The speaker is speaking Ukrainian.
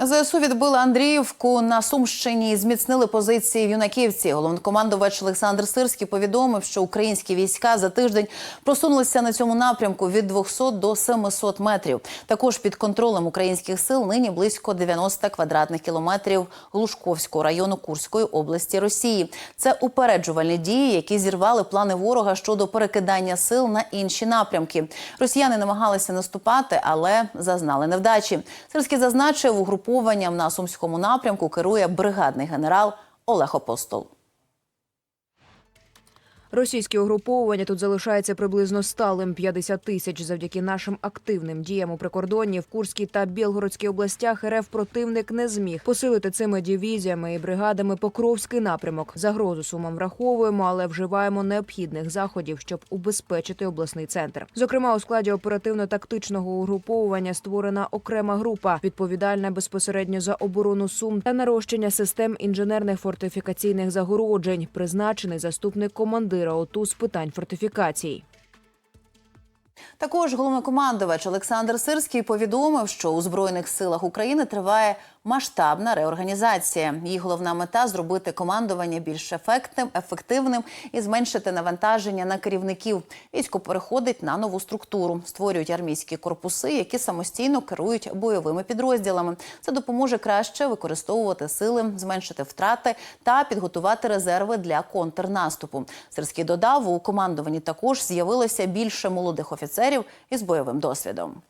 ЗСУ відбили Андріївку на Сумщині зміцнили позиції в юнаківці. Головнокомандувач Олександр Сирський повідомив, що українські війська за тиждень просунулися на цьому напрямку від 200 до 700 метрів. Також під контролем українських сил нині близько 90 квадратних кілометрів Глушковського району Курської області Росії. Це упереджувальні дії, які зірвали плани ворога щодо перекидання сил на інші напрямки. Росіяни намагалися наступати, але зазнали невдачі. Сирський зазначив, угрупованням на сумському напрямку керує бригадний генерал Олег Апостол. Російське угруповування тут залишається приблизно сталим 50 тисяч. Завдяки нашим активним діям у прикордонні в Курській та Білгородській областях РФ противник не зміг посилити цими дивізіями і бригадами Покровський напрямок. Загрозу сумам враховуємо, але вживаємо необхідних заходів, щоб убезпечити обласний центр. Зокрема, у складі оперативно-тактичного угруповування створена окрема група, відповідальна безпосередньо за оборону сум та нарощення систем інженерних фортифікаційних загороджень, призначений заступник командира ОТУ з питань фортифікацій. Також головнокомандувач Олександр Сирський повідомив, що у збройних силах України триває масштабна реорганізація. Її головна мета зробити командування більш ефектним, ефективним і зменшити навантаження на керівників. Військо переходить на нову структуру, створюють армійські корпуси, які самостійно керують бойовими підрозділами. Це допоможе краще використовувати сили, зменшити втрати та підготувати резерви для контрнаступу. Сирський додав, у командуванні також з'явилося більше молодих офіцерів із бойовим досвідом.